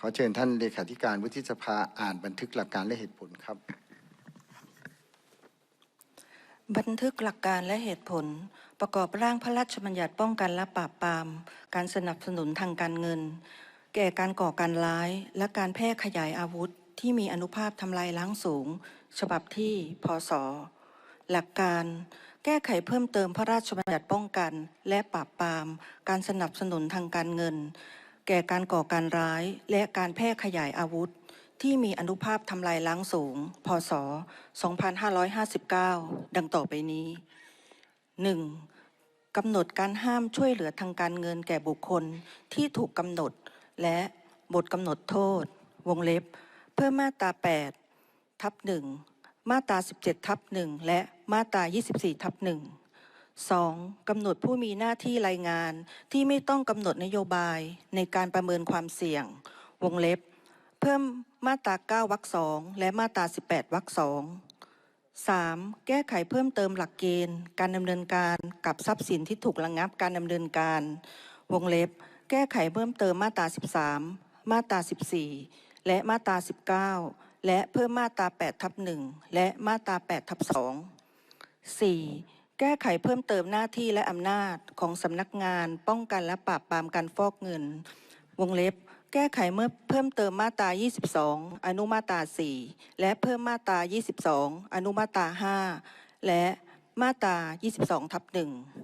ขอเชิญท่านเลขาธิการวุฒิสภาอ่านบันทึกหลักการและเหตุผลครับ บันทึกหลักการและเหตุผล ประกอบร่างพระราชบัญญัติป้องกันและปราบปราม การสนับสนุนทางการเงิน แก่การก่อการร้าย และการแพร่ขยายอาวุธ ที่มีอนุภาพทำลายล้างสูง ฉบับที่พศหลักการแก้ไขเพิ่มเติมพระราชบัญญัติป้องกัน และปราบปราม การสนับสนุนทางการเงิน แก่การก่อการร้าย และการแพร่ขยายอาวุธ ที่มีอนุภาพทำลายล้างสูง พศ 2559 ดังต่อไปนี้ 1. กำหนดการห้ามช่วยเหลือทางการเงินแก่บุคคลที่ถูกกำหนด และบทกำหนดโทษ วงเล็บ เพิ่มมาตรา 8 ทับ 1 มาตรา 17 ทับ 1 และมาตรา 24 ทับ 1 2. กำหนดผู้มีหน้าที่รายงานที่ไม่ต้องกำหนดนโยบายในการประเมินความเสี่ยง วงเล็บ เพิ่มมาตรา 9วรรคสองและมาตรา 18วรรคสอง 3. แก้ไขเพิ่มเติมหลักเกณฑ์ การดำเนินการกับทรัพย์สินที่ถูกระงับการดำเนินการ วงเล็บ แก้ไขเพิ่มเติมมาตรา 13 มาตรา 14 และมาตรา 19 และเพิ่มมาตรา8ทับ1และมาตรา8ทับ2 4. แก้ไขเพิ่มเติมหน้าที่และอำนาจของสำนักงาน ป้องกันและปราบปรามการฟอกเงิน วงเล็บ แก้ไขเมื่อเพิ่มเติมมาตรา 22 อนุมาตรา 4 และเพิ่มมาตรา 22 อนุมาตรา 5 และมาตรา 22 ทับ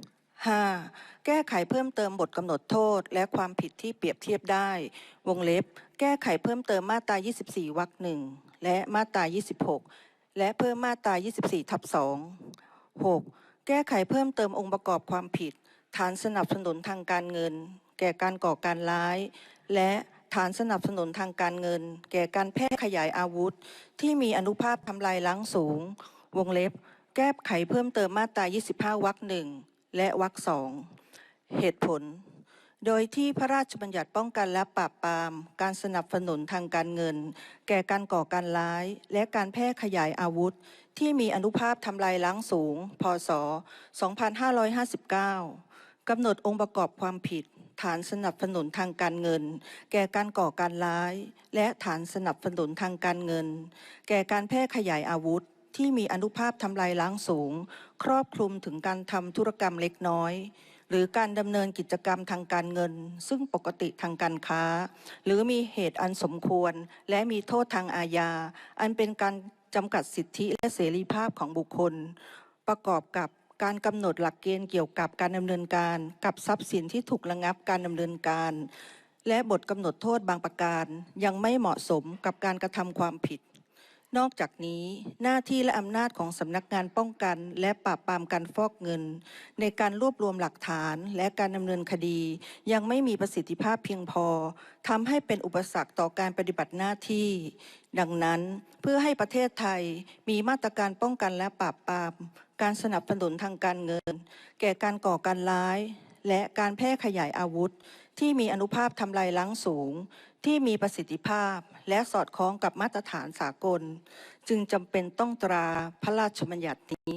1 5. แก้ไขเพิ่มเติมบทกำหนดโทษ และความผิดที่เปรียบเทียบได้ วงเล็บ แก้ไขเพิ่มเติมมาตรา 24 วรรคหนึ่งและมาตรา 26 และเพิ่มมาตรา 24 ทับ 2 6. แก้ไขเพิ่มเติมองค์ประกอบความผิด ฐานสนับสนุนทางการเงิน แก่การก่อการร้าย และฐานสนับสนุนทางการเงิน แก่การแพร่ขยายอาวุธ ที่มีอนุภาพทำลายล้างสูง วงเล็บ แก้ไขเพิ่มเติมมาตรา 25 วรรคหนึ่งและวรรคสองเหตุผล โดยที่พระราชบัญญัติป้องกันและปราบปราม การสนับสนุนทางการเงิน แก่การก่อการร้าย และการแพร่ขยายอาวุธ ที่มีอนุภาพทำลายล้างสูง พศ 2559 กำหนดองค์ประกอบความผิด ฐานสนับสนุนทางการเงิน แก่การก่อการร้าย และฐานสนับสนุนทางการเงิน แก่การแพร่ขยายอาวุธที่มีอนุภาพทำลายล้างสูง ครอบคลุมถึงการทำธุรกรรมเล็กน้อย รือการดำเนินกิจกรรมทางการเงิน ซึ่งปกติทางการค้า หรือมีเหตุอันสมควร และมีโทษทางอาญา อันเป็นการจำกัดสิทธิและเสรีภาพของบุคคล ประกอบกับการกำหนดหลักเกณฑ์เกี่ยวกับการดำเนินการ กับทรัพย์สินที่ถูกระงับการดำเนินการ และบทกำหนดโทษบางประการ ยังไม่เหมาะสมกับการกระทำความผิด นอกจากนี้หน้าที่และอำนาจของสำนักงานป้องกัน และปราบปรามการฟอกเงิน ในการรวบรวมหลักฐานและการดำเนินคดี ยังไม่มีประสิทธิภาพเพียงพอทำให้เป็นอุปสรรคต่อการปฏิบัติหน้าที่ ดังนั้นเพื่อให้ประเทศไทยมีมาตรการป้องกันและปราบปราม การสนับสนุนทางการเงิน แก่การก่อการร้าย และการแพร่ขยายอาวุธ ที่มีอนุภาพทำลายล้างสูง ที่มีประสิทธิภาพ และสอดคล้องกับมาตรฐานสากล จึงจำเป็นต้องตราพระราชบัญญัตินี้